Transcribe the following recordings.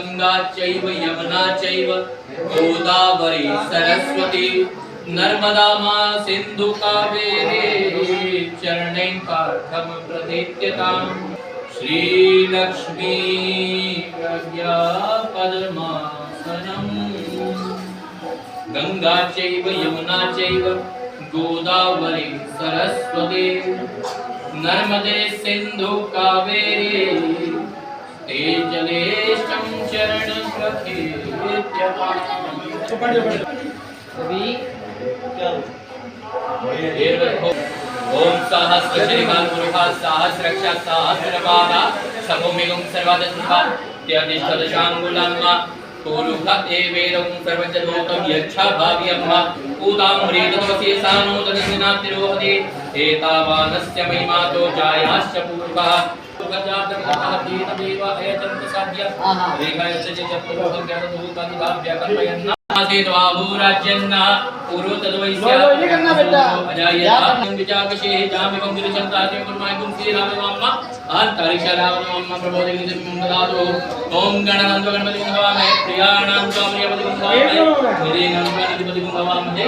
गंगा चैव यमुना चैव गोदावरी सरस्वती नर्मदा मा सिंधु कावेरे चरणे पार्थम प्रदीप्यताम् श्री लक्ष्मी प्रज्ञा पद्मासनम् गंगा चैव यमुना चैव गोदावरी सरस्वती नर्मदे सिंधु कावेरी ते जलेशं चरण ओम सहस्र श्रीकाल पुरुषा सहस्रक्षा सहस्रपादा सभूमिगुं सर्वादशा त्यदिष्टदशाङ्गुलम्मा पुरुष एवेदं सर्वजलोकं यच्छा भाव्यम्मा पूताम्रेतमसि सानोदनिनातिरोहदे एतावानस्य महिमातो जायाश्च पूर्वः గజాటకీతమేవ అయచంతు సాధ్య రేఖాయశ్చ జపలోహం జ్ఞానదూతాని వా వ్యాకల్పయన్న ఆసేద్వా భూరాజ్యన్న పూర్వ తద్వై అజాయత విచాకషే జామి వందిర చంతాతి కుర్మాయకుం శ్రీరామవామ్మ అంతరిక్షరామవామ్మ ప్రబోధిని దివ్యంగదాదు ఓం గణనంద గణపతి కుంభవామే ప్రియాణాం స్వామి గణపతి కుంభవామే నిరేణం గణపతి కుంభవామే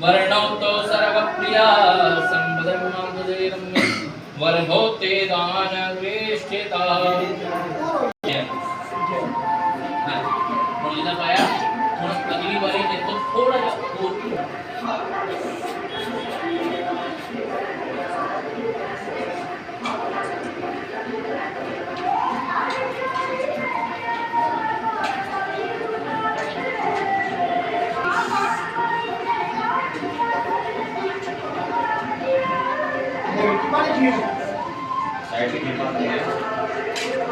वर्णौतौ सर्वप्रिया सम्पदगुणं हृदयं वर्भो दानवेष्टिता। साइड के पास है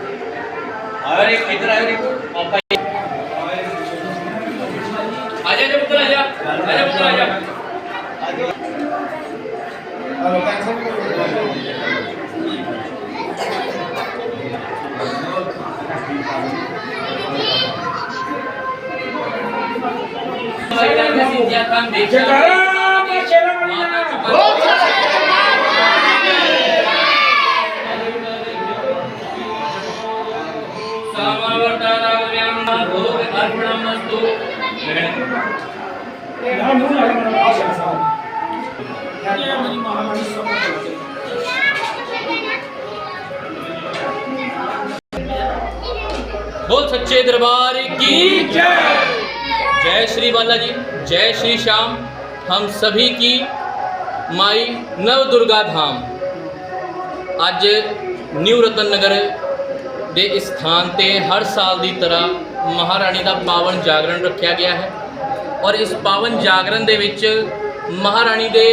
अरे कितना है देखो पापा आ जा पुत्र आ जा आ जा पुत्र आ जा हेलो कैंसिल कर आजा बोल सच्चे दरबार की जय जय श्री बालाजी जय श्री श्याम हम सभी की माई नव दुर्गा धाम ਅੱਜ ਨਿਊ ਰਤਨ ਨਗਰ ਦੇ ਇਸ ਸਥਾਨ ਤੇ ਹਰ ਸਾਲ ਦੀ ਤਰ੍ਹਾਂ ਮਹਾਰਾਣੀ ਦਾ ਪਾਵਨ ਜਾਗਰਣ ਰੱਖਿਆ ਗਿਆ ਹੈ ਔਰ ਇਸ ਪਾਵਨ ਜਾਗਰਣ ਦੇ ਵਿੱਚ ਮਹਾਰਾਣੀ ਦੇ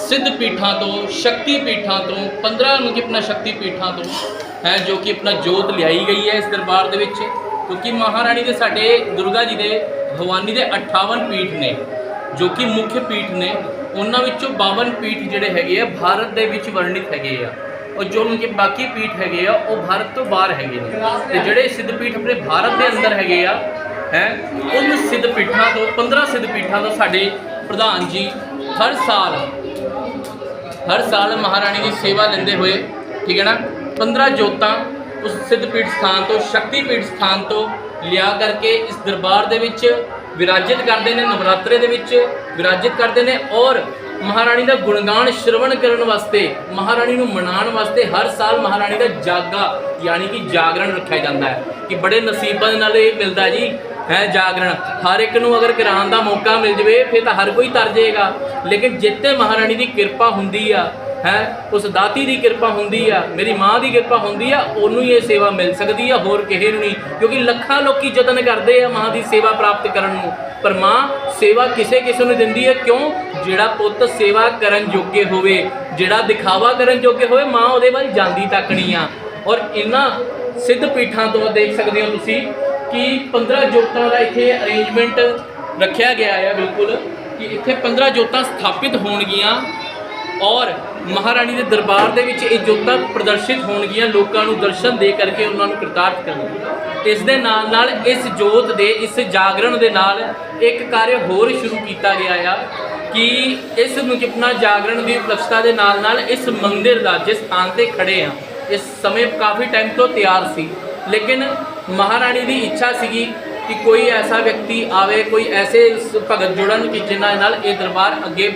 ਸਿੱਧ ਪੀਠਾਂ ਤੋਂ ਸ਼ਕਤੀ ਪੀਠਾਂ ਤੋਂ 15 ਨੂੰ ਕਿ ਆਪਣਾ ਸ਼ਕਤੀ ਪੀਠਾਂ ਤੋਂ ਹੈ ਜੋ ਕਿ ਆਪਣਾ ਜੋਤ ਲਿਆਈ ਗਈ ਹੈ ਇਸ ਦਰਬਾਰ ਦੇ ਵਿੱਚ ਕਿਉਂਕਿ ਮਹਾਰਾਣੀ ਦੇ ਸਾਡੇ ਦੁਰਗਾ ਜੀ ਦੇ ਭਵਾਨੀ ਦੇ 58 ਪੀਠ ਨੇ, ਜੋ ਕਿ ਮੁੱਖ ਪੀਠ ਨੇ, ਉਹਨਾਂ ਵਿੱਚੋਂ 52 ਪੀਠ ਜਿਹੜੇ ਹੈਗੇ ਆ, ਭਾਰਤ ਦੇ ਵਿੱਚ ਵਰਣਿਤ ਹੈਗੇ ਆ। ਔਰ ਜੋ ਉਹਨਾਂ ਕੇ ਬਾਕੀ ਪੀਠ ਹੈਗੇ ਆ, ਉਹ ਭਾਰਤ ਤੋਂ ਬਾਹਰ ਹੈਗੇ ਨੇ। ਤੇ ਜਿਹੜੇ ਸਿੱਧ ਪੀਠ ਆਪਣੇ ਭਾਰਤ ਦੇ ਅੰਦਰ ਹੈਗੇ ਆ, ਹੈ ਉਹਨਾਂ ਸਿੱਧ ਪੀਠਾਂ ਤੋਂ 15 ਸਿੱਧ ਪੀਠਾਂ ਤੋਂ ਸਾਡੇ ਪ੍ਰਧਾਨ ਜੀ ਹਰ ਸਾਲ ਹਰ ਸਾਲ ਮਹਾਰਾਣੀ ਦੀ ਸੇਵਾ ਲੈਂਦੇ ਹੋਏ, ਠੀਕ ਹੈ ਨਾ 15 ਜੋਤਾਂ ਉਸ ਸਿੱਧ ਪੀਠ ਸਥਾਨ ਤੋਂ, ਸ਼ਕਤੀ ਪੀਠ ਸਥਾਨ ਤੋਂ ਲਿਆ ਕਰਕੇ ਇਸ ਦਰਬਾਰ ਦੇ ਵਿੱਚ ਵਿਰਾਜਿਤ ਕਰਦੇ ਨੇ, ਨਵਰਾਤਰੇ ਦੇ ਵਿੱਚ ਵਿਰਾਜਿਤ ਕਰਦੇ ਨੇ ਔਰ ਮਹਾਰਾਣੀ ਦਾ ਗੁਣਗਾਨ ਸ਼ਰਵਣ ਕਰਨ ਵਾਸਤੇ, ਮਹਾਰਾਣੀ ਨੂੰ ਮਨਾਉਣ ਵਾਸਤੇ ਹਰ ਸਾਲ ਮਹਾਰਾਣੀ ਦਾ ਜਾਗਾ ਯਾਨੀ ਕਿ ਜਾਗਰਣ ਰੱਖਿਆ ਜਾਂਦਾ ਹੈ। ਕਿ ਬੜੇ ਨਸੀਬਾਂ ਦੇ ਨਾਲ ਇਹ ਮਿਲਦਾ ਜੀ, ਹੈ ਜਾਗਰਣ। ਹਰ ਇੱਕ ਨੂੰ ਅਗਰ ਕਰਾਉਣ ਦਾ ਮੌਕਾ ਮਿਲ ਜਵੇ, ਫਿਰ ਤਾਂ ਹਰ ਕੋਈ ਤਰ ਜਾਏਗਾ ਲੇਕਿਨ ਜਿੱਤੇ ਮਹਾਰਾਣੀ ਦੀ ਕਿਰਪਾ ਹੁੰਦੀ ਆ ਹੈ, ਉਸ ਦਾਤੀ ਦੀ ਕਿਰਪਾ ਹੁੰਦੀ ਆ, ਮੇਰੀ ਮਾਂ ਦੀ ਕਿਰਪਾ ਹੁੰਦੀ ਆ, ਉਹਨੂੰ ਹੀ ਇਹ ਸੇਵਾ ਮਿਲ ਸਕਦੀ ਆ, ਹੋਰ ਕਿਸੇ ਨੂੰ ਨਹੀਂ। ਕਿਉਂਕਿ ਲੱਖਾਂ ਲੋਕੀ ਯਤਨ ਕਰਦੇ ਆ ਮਾਂ ਦੀ ਸੇਵਾ ਪ੍ਰਾਪਤ ਕਰਨ ਨੂੰ। ਪਰ ਮਾਂ ਸੇਵਾ ਕਿਸੇ ਕਿਸੇ ਨੂੰ ਦਿੰਦੀ ਹੈ ਕਿਉਂ? ਜਿਹੜਾ ਪੁੱਤ ਸੇਵਾ ਕਰਨ ਜੋਗੇ ਹੋਵੇ, ਜਿਹੜਾ ਦਿਖਾਵਾ ਕਰਨ ਜੋਗੇ ਹੋਵੇ, ਮਾਂ ਉਹਦੇ ਵੱਲ ਜਾਂਦੀ ਤੱਕ ਨਹੀਂ ਆ। ਔਰ ਇਹਨਾਂ ਸਿੱਧ ਪੀਠਾਂ ਤੋਂ ਦੇਖ ਸਕਦੇ ਹੋ ਤੁਸੀਂ ਕਿ 15 ਜੋਤਾਂ ਦਾ ਇੱਥੇ ਅਰੇਂਜਮੈਂਟ ਰੱਖਿਆ ਗਿਆ ਹੈ ਬਿਲਕੁਲ। ਕਿ ਇੱਥੇ 15 ਜੋਤਾਂ ਸਥਾਪਿਤ ਹੋਣਗੀਆਂ। ਔਰ ਮਹਾਰਾਣੀ ਦੇ ਦਰਬਾਰ ਦੇ ਵਿੱਚ ਇਹ ਜੋਤਾਂ ਪ੍ਰਦਰਸ਼ਿਤ ਹੋਣਗੀਆਂ, ਲੋਕਾਂ ਨੂੰ ਦਰਸ਼ਨ ਦੇ ਕਰਕੇ ਉਹਨਾਂ ਨੂੰ ਕਿਰਤਾਰਥ ਕਰਨਗੀਆਂ ਇਸ ਦੇ ਨਾਲ ਨਾਲ ਇਸ ਜੋਤ ਦੇ, ਇਸ ਜਾਗਰਣ ਦੇ ਨਾਲ ਇੱਕ ਕਾਰਜ ਹੋਰ ਸ਼ੁਰੂ ਕੀਤਾ ਗਿਆ ਆ ਕਿ ਇਸ ਮੁਕਿਪਨਾ ਜਾਗਰਣ ਦੀ ਉਪਲਕਸ਼ਤਾ ਦੇ ਨਾਲ ਨਾਲ ਇਸ ਮੰਦਿਰ ਦਾ ਜਿਸ ਸਥਾਨ ਤੇ ਖੜੇ ਆ, ਇਸ ਸਮੇਂ ਕਾਫੀ ਟਾਈਮ ਤੋਂ ਤਿਆਰ ਸੀ। ਲੇਕਿਨ ਮਹਾਰਾਣੀ ਦੀ ਇੱਛਾ ਸੀਗੀ ਕਿ ਕੋਈ ਐਸਾ ਵਿਅਕਤੀ ਆਵੇ, ਕੋਈ ਐਸੇ ਭਗਤ ਜੁੜਨ ਕਿ ਜਿਨ੍ਹਾਂ ਨਾਲ ਇਹ ਦਰਬਾਰ ਅੱਗੇ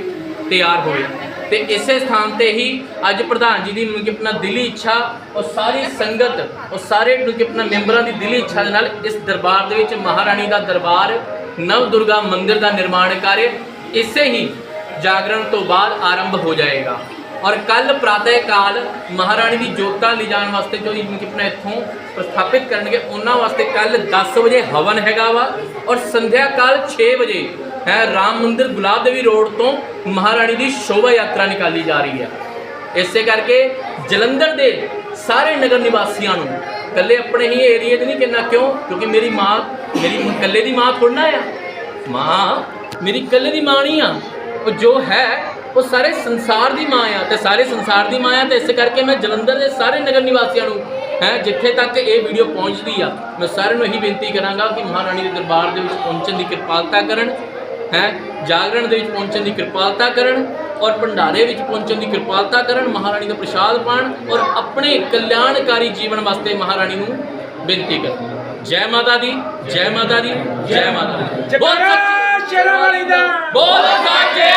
ਤਿਆਰ ਹੋਵੇ ਤੇ ਇਸੇ ਸਥਾਨ ਤੇ ਹੀ ਅੱਜ ਪ੍ਰਧਾਨ ਜੀ ਦੀ ਮਤਲਬ ਕਿ ਆਪਣਾ ਦਿਲੀ ਇੱਛਾ ਔਰ ਸਾਰੀ ਸੰਗਤ ਔਰ ਸਾਰੇ ਮਤਲਬ ਕਿ ਆਪਣਾ ਮੈਂਬਰਾਂ ਦੀ ਦਿਲੀ ਇੱਛਾ ਦੇ ਨਾਲ ਇਸ ਦਰਬਾਰ ਦੇ ਵਿੱਚ ਮਹਾਰਾਣੀ ਦਾ ਦਰਬਾਰ, ਨਵ ਦੁਰਗਾ ਮੰਦਿਰ ਦਾ ਨਿਰਮਾਣ ਕਾਰਜ ਇਸੇ ਹੀ ਜਾਗਰਣ ਤੋਂ ਬਾਅਦ ਆਰੰਭ ਹੋ ਜਾਏਗਾ। ਔਰ ਕੱਲ ਪ੍ਰਾਤः ਕਾਲ ਮਹਾਰਾਣੀ ਦੀ ਜੋਤਾਂ ਲਿਜਾਣ ਵਾਸਤੇ ਜੋ ਕਿ ਆਪਣਾ ਇੱਥੋਂ ਪ੍ਰਸਥਾਪਿਤ ਕਰਨਗੇ, ਉਹਨਾਂ ਵਾਸਤੇ ਕੱਲ 10 ਵਜੇ ਹਵਨ ਹੈਗਾ ਵਾ ਔਰ ਸੰਧਿਆ ਕਾਲ 6 ਵਜੇ ਹੈ ਰਾਮ ਮੰਦਿਰ ਗੁਲਾਬ ਦੇਵੀ ਰੋਡ ਤੋਂ ਮਹਾਰਾਣੀ ਦੀ ਸ਼ੋਭਾ ਯਾਤਰਾ ਨਿਕਾਲੀ ਜਾ ਰਹੀ ਹੈ। ਇਸੇ ਕਰਕੇ ਜਲੰਧਰ ਦੇ ਸਾਰੇ ਨਗਰ ਨਿਵਾਸੀਆਂ ਨੂੰ ਇਕੱਲੇ ਆਪਣੇ ਹੀ ਏਰੀਏ 'ਚ ਨਹੀਂ ਕਿੰਨਾ ਕਿਉਂ? ਕਿਉਂਕਿ ਮੇਰੀ ਮਾਂ, ਮੇਰੀ ਇਕੱਲੇ ਦੀ ਮਾਂ ਥੋੜ੍ਹਾ ਆ। ਮਾਂ, ਮੇਰੀ ਇਕੱਲੇ ਦੀ ਮਾਂ ਨਹੀਂ ਆ। ਉਹ ਜੋ ਹੈ, ਉਹ ਸਾਰੇ ਸੰਸਾਰ ਦੀ ਮਾਂ ਆ ਤੇ ਸਾਰੇ ਸੰਸਾਰ ਦੀ ਮਾਂ ਆ ਤੇ ਇਸ ਕਰਕੇ ਮੈਂ ਜਲੰਧਰ ਦੇ ਸਾਰੇ ਨਗਰ ਨਿਵਾਸੀਆਂ ਨੂੰ, ਹੈ, ਜਿੱਥੇ ਤੱਕ ਇਹ ਵੀਡੀਓ ਪਹੁੰਚਦੀ ਆ, ਮੈਂ ਸਾਰਿਆਂ ਨੂੰ ਇਹੀ ਬੇਨਤੀ ਕਰਾਂਗਾ ਕਿ ਮਹਾਰਾਣੀ ਦੇ ਦਰਬਾਰ ਦੇ ਵਿੱਚ ਪਹੁੰਚਣ ਦੀ ਕਿਰਪਾਲਤਾ ਕਰਨ ਹੈ ਜਾਗਰਣ ਦੇ ਵਿੱਚ ਪਹੁੰਚਣ ਦੀ ਕਿਰਪਾਲਤਾ ਕਰਨ ਔਰ ਭੰਡਾਰੇ ਵਿੱਚ ਪਹੁੰਚਣ ਦੀ ਕਿਰਪਾਲਤਾ ਕਰਨ ਮਹਾਰਾਣੀ ਦਾ ਪ੍ਰਸ਼ਾਦ ਪਾਣ ਔਰ ਆਪਣੇ ਕਲਿਆਣਕਾਰੀ ਜੀਵਨ ਵਾਸਤੇ ਮਹਾਰਾਣੀ ਨੂੰ ਬੇਨਤੀ ਕਰਨ। ਜੈ ਮਾਤਾ ਦੀ ਜੈ ਮਾਤਾ ਦੀ ਜੈ ਮਾਤਾ ਦੀ। ਬੋਲ ਵਾਲੀ ਦਾ। ਬੋਲ ਸਾਚੇ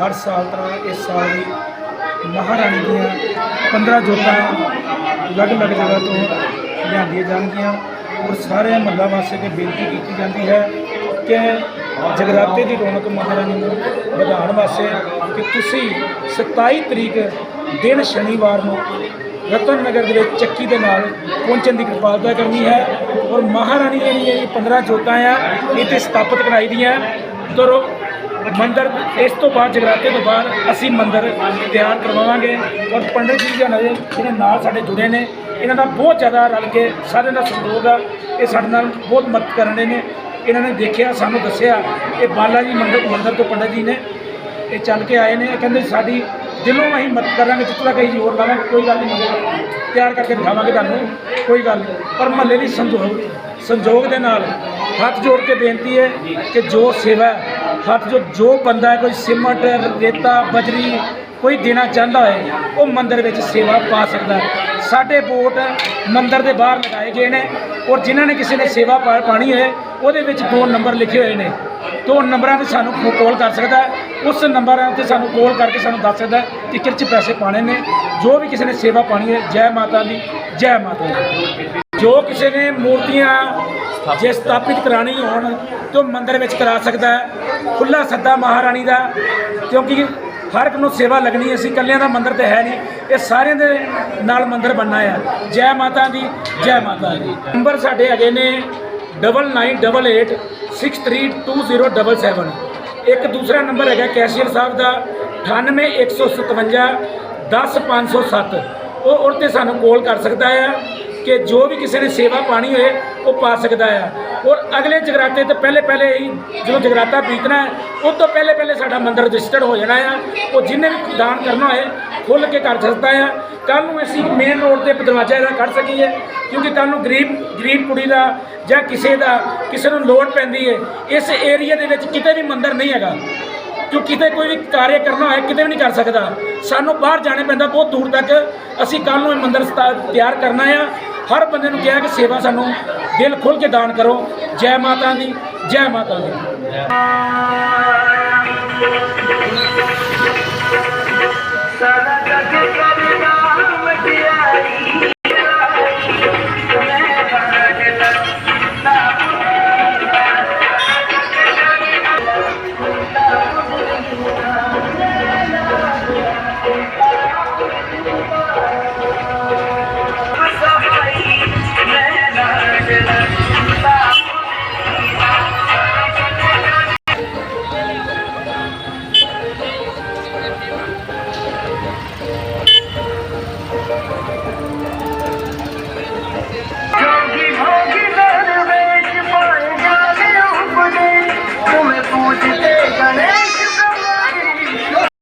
ਹਰ ਸਾਲ ਤਰ੍ਹਾਂ ਇਸ ਸਾਲ ਵੀ ਮਹਾਰਾਣੀ ਦੀਆਂ 15 ਜੋਤਾਂ ਅਲੱਗ-ਅਲੱਗ ਜਗ੍ਹਾ ਤੋਂ ਲਿਆਂਦੀਆਂ ਜਾਣਗੀਆਂ। ਔਰ ਸਾਰੇ ਮਹੱਲਾ ਵਾਸੀਆਂ ਕੇ ਬੇਨਤੀ ਕੀਤੀ ਜਾਂਦੀ ਹੈ ਕਿ ਜਗਰਾਤੇ ਦੀ ਰੌਣਕ ਮਹਾਰਾਣੀ ਨੂੰ ਵਧਾਉਣ ਵਾਸਤੇ ਕਿ ਤੁਸੀਂ 27 ਤਰੀਕ ਦਿਨ ਸ਼ਨੀਵਾਰ ਨੂੰ ਰਤਨ ਨਗਰ ਦੇ ਵਿੱਚ ਚੱਕੀ ਦੇ ਨਾਲ ਪਹੁੰਚਣ ਦੀ ਕਿਰਪਾਲਤਾ ਕਰਨੀ ਹੈ। ਔਰ ਮਹਾਰਾਣੀ ਦੀਆਂ ਜਿਹੜੀਆਂ 15 ਜੋਤਾਂ ਆ, ਇਹ ਤੇ ਸਥਾਪਿਤ ਕਰਾਈ ਦੀਆਂ। ਤੋ ਮੰਦਰ, ਇਸ ਤੋਂ ਬਾਅਦ ਜਗਰਾਤੇ ਤੋਂ ਬਾਅਦ ਅਸੀਂ ਮੰਦਰ ਤਿਆਰ ਕਰਵਾਵਾਂਗੇ ਔਰ ਪੰਡਿਤ ਜੀ ਜਨ ਜਿਹੜੇ ਨਾਲ ਸਾਡੇ ਜੁੜੇ ਨੇ, ਇਹਨਾਂ ਦਾ ਬਹੁਤ ਜ਼ਿਆਦਾ ਰਲ ਕੇ ਸਾਰਿਆਂ ਦਾ ਸਹਿਯੋਗ ਆ। ਇਹ ਸਾਡੇ ਨਾਲ ਬਹੁਤ ਮਦਦ ਕਰਨ ਦੇ ਨੇ। ਇਹਨਾਂ ਨੇ ਦੇਖਿਆ, ਸਾਨੂੰ ਦੱਸਿਆ, ਇਹ ਬਾਲਾ ਜੀ ਮੰਦਰ ਮੰਦਰ ਤੋਂ ਪੰਡਿਤ ਜੀ ਨੇ, ਇਹ ਚੱਲ ਕੇ ਆਏ ਨੇ। ਕਹਿੰਦੇ ਸਾਡੀ ਦਿਲੋਂ ਅਸੀਂ ਮਦਦ ਕਰਾਂਗੇ, ਜਿੱਥੋਂ ਤੱਕ ਅਸੀਂ ਜ਼ੋਰ ਲਾਵਾਂਗੇ, ਕੋਈ ਗੱਲ ਨਹੀਂ ਤਿਆਰ ਕਰਕੇ ਦਿਖਾਵਾਂਗੇ ਤੁਹਾਨੂੰ। ਕੋਈ ਗੱਲ ਨਹੀਂ। ਪਰ ਮਹੱਲੇ ਦੀ ਸੰਜੋਗ ਸੰਜੋਗ ਦੇ ਨਾਲ ਹੱਥ ਜੋੜ ਕੇ ਬੇਨਤੀ ਹੈ ਕਿ ਜੋ ਸੇਵਾ ਹੱਥ ਜੋ ਜੋ ਬੰਦਾ ਕੋਈ ਸਿਮਟ, ਰੇਤਾ, ਬਜਰੀ, ਕੋਈ ਦੇਣਾ ਚਾਹੁੰਦਾ ਹੈ ਉਹ ਮੰਦਿਰ ਵਿੱਚ ਸੇਵਾ ਪਾ ਸਕਦਾ ਸਾਡੇ ਵੋਟ ਮੰਦਿਰ ਦੇ ਬਾਹਰ ਲਗਾਏ ਗਏ ਨੇ ਔਰ ਜਿਨ੍ਹਾਂ ਨੇ ਕਿਸੇ ਨੇ ਸੇਵਾ ਪਾ- ਪਾਣੀ ਹੈ ਉਹਦੇ ਵਿੱਚ ਦੋ ਨੰਬਰ ਲਿਖੇ ਹੋਏ ਨੇ। ਦੋ ਨੰਬਰਾਂ ਤੇ ਸਾਨੂੰ ਕਾਲ ਕਰ ਸਕਦਾ ਉਸ ਨੰਬਰਾਂ ਤੇ ਸਾਨੂੰ ਕਾਲ ਕਰਕੇ ਸਾਨੂੰ ਦੱਸ ਸਕਦਾ ਕਿ ਕਿਰਚ ਪੈਸੇ ਪਾਣੇ ਨੇ। ਜੋ ਵੀ ਕਿਸੇ ਨੇ ਸੇਵਾ ਪਾਣੀ ਹੈ ਜੈ ਮਾਤਾ ਦੀ, ਜੈ ਮਾਤਾ ਦੀ। ਜੋ ਕਿਸੇ ਨੇ ਮੂਰਤੀਆਂ ਜੇ ਸਥਾਪਿਤ ਕਰਾਣੀ ਹੋਣ ਤੇ ਉਹ ਮੰਦਿਰ ਵਿੱਚ ਕਰਾ ਸਕਦਾ ਹੈ। ਖੁੱਲਾ ਸੱਦਾ ਮਹਾਰਾਣੀ ਦਾ ਕਿਉਂਕਿ ਹਰ ਇੱਕ ਨੂੰ ਸੇਵਾ ਲੱਗਣੀ ਹੈ, ਅਸੀਂ ਇਕੱਲਿਆਂ ਦਾ ਮੰਦਿਰ ਤੇ ਹੈ ਨਹੀਂ। ਇਹ ਸਾਰਿਆਂ ਦੇ ਨਾਲ ਮੰਦਿਰ ਬਣਨਾ ਆ ਜੈ ਮਾਤਾ ਦੀ ਜੈ ਮਾਤਾ ਦੀ। ਨੰਬਰ ਸਾਡੇ ਹੈਗੇ ਨੇ 9988632077 ਇੱਕ ਦੂਸਰਾ ਨੰਬਰ ਹੈਗਾ ਕੈਸ਼ੀਅਰ ਸਾਹਿਬ ਦਾ 98157 10507 ਉਹ ਉਹ ਤੇ ਸਾਨੂੰ ਕਾਲ ਕਰ ਸਕਦਾ ਆ ਕਿ ਜੋ ਵੀ ਕਿਸੇ ਨੇ ਸੇਵਾ ਪਾਣੀ ਹੋਏ, ਉਹ ਪਾ ਸਕਦਾ ਆ। ਔਰ ਅਗਲੇ ਜਗਰਾਤੇ ਤੋਂ ਪਹਿਲੇ ਪਹਿਲੇ ਹੀ ਜਦੋਂ ਜਗਰਾਤਾ ਬੀਤਣਾ ਹੈ, ਉਸ ਤੋਂ ਪਹਿਲੇ ਪਹਿਲੇ ਸਾਡਾ ਮੰਦਿਰ ਰਜਿਸਟਰਡ ਹੋ ਜਾਣਾ ਆ। ਉਹ ਜਿੰਨੇ ਵੀ ਦਾਨ ਕਰਨਾ ਹੋਏ ਖੁੱਲ ਕੇ ਕਰ ਸਕਦਾ ਆ। ਕੱਲ ਨੂੰ ਅਸੀਂ ਮੇਨ ਰੋਡ ਤੇ ਦਰਵਾਜ਼ਾ ਇਹਦਾ ਕੱਢ ਸਕੀਏ, ਕਿਉਂਕਿ ਕੱਲ ਨੂੰ ਗਰੀਬ ਗਰੀਬ ਕੁੜੀ ਦਾ ਜਾਂ ਕਿਸੇ ਦਾ, ਕਿਸੇ ਨੂੰ ਲੋੜ ਪੈਂਦੀ ਹੈ ਇਸ ਏਰੀਆ ਦੇ ਵਿੱਚ ਕਿਤੇ ਵੀ ਮੰਦਿਰ ਨਹੀਂ ਹੈਗਾ। ਜੋ ਕਿਤੇ ਕੋਈ ਵੀ ਕਾਰਜ ਕਰਨਾ ਹੋਏ, ਕਿਤੇ ਵੀ ਨਹੀਂ ਕਰ ਸਕਦਾ। ਸਾਨੂੰ ਬਾਹਰ ਜਾਣੇ ਪੈਂਦਾ, ਬਹੁਤ ਦੂਰ ਤੱਕ। ਅਸੀਂ ਕੱਲ ਨੂੰ ਇਹ ਮੰਦਿਰ ਸਥਾ- ਤਿਆਰ ਕਰਨਾ ਆ। ਹਰ ਬੰਦੇ ਨੂੰ ਕਿਹਾ ਕਿ ਸੇਵਾ ਸਾਨੂੰ ਦਿਲ ਖੁੱਲ ਕੇ ਦਾਨ ਕਰੋ। ਜੈ ਮਾਤਾ ਦੀ, ਜੈ ਮਾਤਾ ਦੀ।